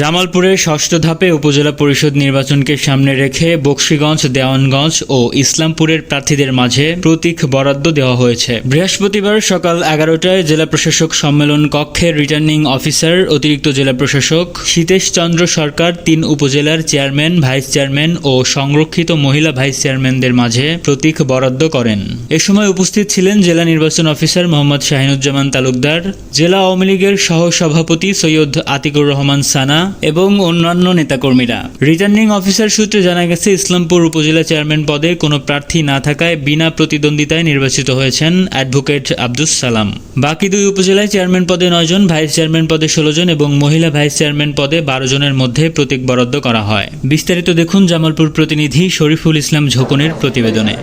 জামালপুরের ষষ্ঠ ধাপে উপজেলা পরিষদ নির্বাচনকে সামনে রেখে বক্সিগঞ্জ, দেওয়ানগঞ্জ ও ইসলামপুরের প্রার্থীদের মাঝে প্রতীক বরাদ্দ দেওয়া হয়েছে। বৃহস্পতিবার সকাল এগারোটায় জেলা প্রশাসক সম্মেলন কক্ষে রিটার্নিং অফিসার, অতিরিক্ত জেলা প্রশাসক শীতেশ চন্দ্র সরকার, তিন উপজেলার চেয়ারম্যান, ভাইস চেয়ারম্যান ও সংরক্ষিত মহিলা ভাইস চেয়ারম্যানদের মাঝে প্রতীক বরাদ্দ করেন। এ সময় উপস্থিত ছিলেন জেলা নির্বাচন অফিসার মোহাম্মদ শাহিনুজ্জামান তালুকদার, জেলা আওয়ামী লীগের সহ সভাপতি সৈয়দ আতিকুর রহমান সানা এবং অন্যান্য নেতাকর্মীরা। রিটার্নিং অফিসার সূত্রে জানা গেছে, ইসলামপুর উপজেলা চেয়ারম্যান পদে কোনো প্রার্থী না থাকায় বিনা প্রতিদ্বন্দ্বিতায় নির্বাচিত হয়েছেন অ্যাডভোকেট আব্দুস সালাম। বাকি দুই উপজেলায় চেয়ারম্যান পদে নয় জন, ভাইস চেয়ারম্যান পদে ষোলো জন এবং মহিলা ভাইস চেয়ারম্যান পদে বারো জনের মধ্যে প্রতীক বরাদ্দ করা হয়। বিস্তারিত দেখুন জামালপুর প্রতিনিধি শরীফুল ইসলাম ঝোকনের প্রতিবেদনে।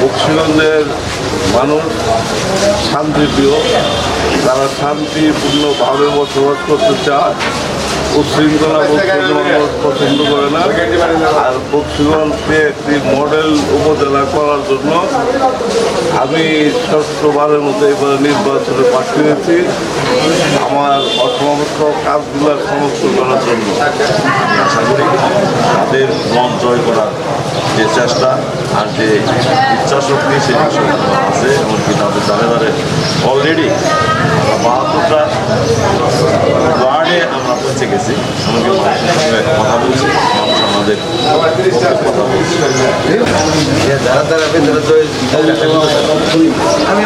বক্সিগঞ্জের মানুষ শান্তিপ্রিয় তারা শান্তিপূর্ণভাবে বসবাস করতে চায়। মানুষ পছন্দ করে না। আর বক্সিগঞ্জকে একটি মডেল উপজেলা করার জন্য আমি ষষ্ঠবারের মধ্যে এবারে নির্বাচনে পাঠিয়ে হয়েছি। আমার অসমস্ত কাজগুলো সমস্ত করার জন্য। আশা করি তাদের মন জয় করার যে চেষ্টা আর যে ইচ্ছা শক্তি ইচ্ছা আছে এমনকি তাদের দ্বারে দ্বারে অলরেডি বাহাত্তরটা ওয়ার্ডে আমরা পৌঁছে গেছি। এমনকি কথা বলছি, মানুষ আমাদের কথা বলছে। যারা তারা ভেতরে তো আমি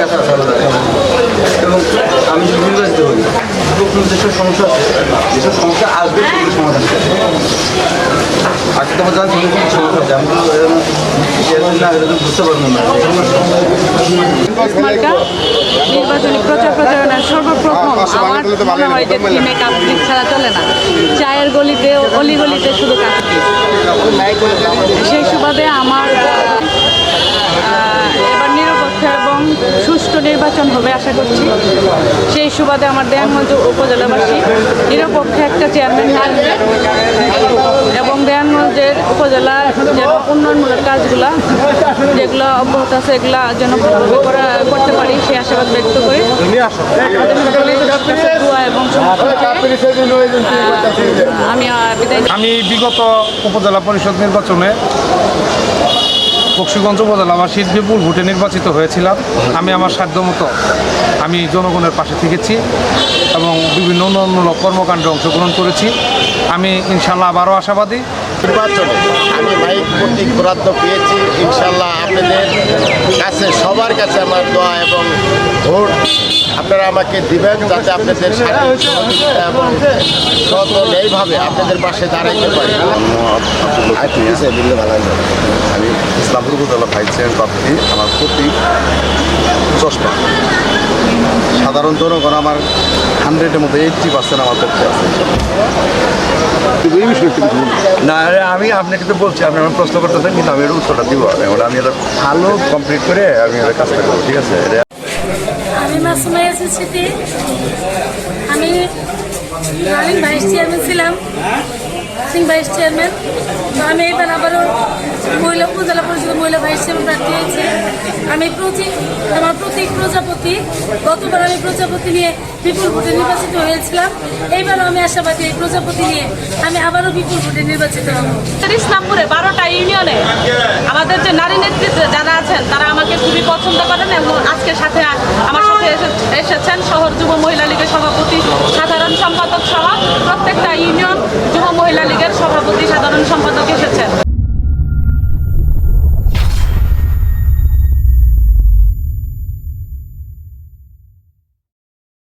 কাছে আশা এবং আমি যদি নির্বাচিত হই যেসব সমস্যা আছে, যেসব সমস্যা আসবে সমাধান এরকম না এরকম বুঝতে না নির্বাচনী প্রচার প্রচারণার সর্বপ্রথম আমার মনে হয় যে থিমে কাপড় ছাড়া চলে না। চায়ের গলিতে অলি গলিতে শুধু কাপড় সেই সুবাদে আমার এবার নিরপেক্ষ এবং সুষ্ঠু নির্বাচন হবে আশা করছি। সেই সুবাদে আমার দেয়ানগঞ্জ উপজেলাবাসী নিরপেক্ষ একটা চেয়ারম্যান থাকবে এবং দেয়ানগঞ্জের উপজেলার যে উন্নয়নমূলক কাজগুলা যেগুলো অব্যাহত আছে, এগুলা যেন করা, করতে পারি সেই আশাবাদ ব্যক্ত করি। আমি বিগত উপজেলা পরিষদ নির্বাচনে বক্সিগঞ্জ উপজেলাবাসীর শিল্পীপুর ভোটে নির্বাচিত হয়েছিলাম। আমি আমার সাধ্যমতো আমি জনগণের পাশে থেকেছি এবং বিভিন্ন উন্নয়নমূলক কর্মকাণ্ডে অংশগ্রহণ করেছি। আমি ইনশাল্লাহ আবারও আশাবাদী নির্বাচনে আমি মাইক প্রতীক বরাদ্দ পেয়েছি, ইনশাল্লাহ আপনাদের কাছে, সবার কাছে আমার দোয়া এবং ভোট। আপনারা আমাকে দিবেন যাতে আপনাদের এবং সত ন্যায়ভাবে আপনাদের পাশে দাঁড়াইতে পারি। আমি ইসলামপুর উপজেলা ভাইস প্রার্থী, আমার প্রতি চশমা। সাধারণ জনগণ আমার হান্ড্রেডের মধ্যে এইটটি পার্সেন্ট আমার পক্ষে আছে। না আরে আমি আপনাকে তো বলছি আপনি আমার প্রশ্ন করতেছেন কিন্তু আমি এর উত্তরটা দিব। আমি এটা ভালো কমপ্লিট করে আমি এটা কাজটা করব ঠিক আছে? আমি মাসুমা স্মৃতি আমি ভাইস চেয়ারম্যান ছিলাম। Vice chairman. তো আমি এবার আবারও মহিলা উপজেলা পরিষদ মহিলা ভাইস চেয়ারম্যান প্রার্থী হয়েছি। আমি প্রতীক আমার প্রতীক প্রজাপতি গতবার আমি প্রজাপতি নিয়ে বিপুল ভোটে নির্বাচিত হয়েছিলাম। এইবারও আমি আশাবাদী এই প্রজাপতি নিয়ে আমি আবারও বিপুল ভোটে নির্বাচিত হব। ইসলামপুরে বারোটা ইউনিয়নে আমাদের যে নারী নেতৃত্বে যারা আছেন, তারা আমাকে খুবই পছন্দ করেন এবং আজকে সাথে আমার সাথে এসেছেন শহর যুব মহিলা লীগের সভাপতি, সাধারণ সম্পাদক সহ প্রত্যেকটা ইউনিয়ন যুব মহিলা লীগের সভাপতি, সাধারণ সম্পাদক